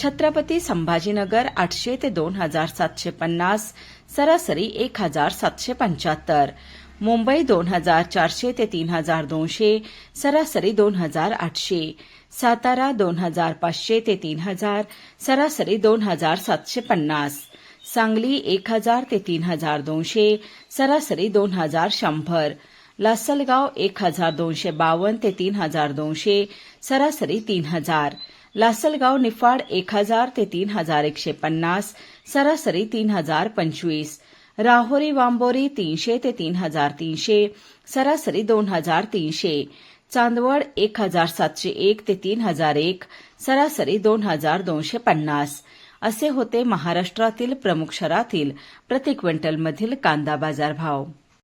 छत्रपती संभाजीनगर आठशे ते दोन हजार सातशे पन्नास सरासरी एक हजार सातशे पंच्याहत्तर. मुंबई दोन हजार चारशे ते तीन हजार दोनशे सरासरी दोन हजार आठशे. सातारा दोन हजार पाचशे ते तीन हजार सरासरी दोन हजार सातशे पन्नास. सांगली एक हजार ते तीन हजार दोनशे सरासरी दोन हजार शंभर. लासलगाव एक हजार दोनशे बावन्न ते तीन हजार दोनशे सरासरी तीन हजार. लासलगाव निफाड एक हजार ते तीन हजार एकशे पन्नास सरासरी तीन हजार पंचवीस राहोरी वांबोरी तीनशे ते तीन हजार तीनशे सरासरी दोन हजार तीनशे चांदवड एक हजार सातशे एक ते तीन हजार एक सरासरी दोन हजार दोनशे पन्नास. असे होते महाराष्ट्रातील प्रमुख शहरातील प्रति क्विंटलमधील कांदा बाजार भाव